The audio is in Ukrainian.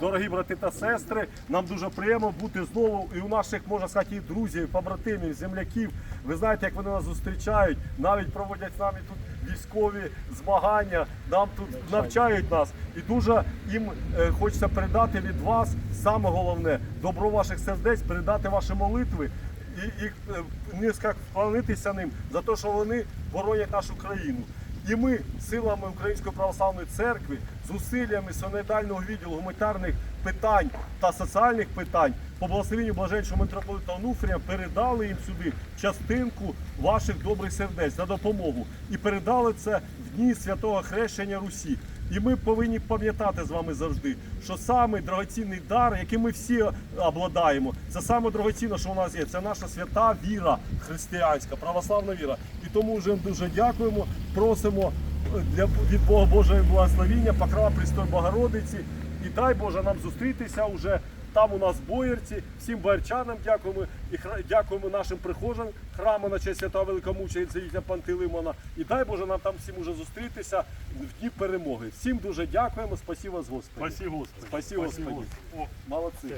Дорогі брати та сестри, нам дуже приємно бути знову і у наших, можна сказати, і друзів, і побратимів, земляків. Ви знаєте, як вони нас зустрічають, навіть проводять з нами тут військові змагання, нам тут навчають нас. І дуже їм е, хочеться передати від вас саме головне добро ваших сердець, передати ваші молитви і, і е, низько вклонитися ним за те, що вони боронять нашу країну. І ми силами Української православної церкви, зусиллями сонедального відділу гуманітарних питань та соціальних питань по благословенню блаженшого митрополита Онуфрія передали їм сюди частинку ваших добрих сердець на допомогу і передали це в дні святого хрещення Русі. І ми повинні пам'ятати з вами завжди, що самий дорогоцінний дар, який ми всі обладаємо, це саме дорогоцінне, що у нас є. Це наша свята віра християнська, православна віра. Тому вже дуже дякуємо, просимо е, для від Бога Божого благословіння, покрова Престой Богородиці. І дай Боже нам зустрітися вже там у нас в Боярці. Всім боярчанам дякуємо і хра- дякуємо нашим прихожан храму на честь святого великомучениця їхня Пантелеймона. І дай Боже нам там всім уже зустрітися в дні перемоги. Всім дуже дякуємо. Спасибо вас, Господи. Спасибо, Господи. Спасибо, Господи. Господи. О, Молодці.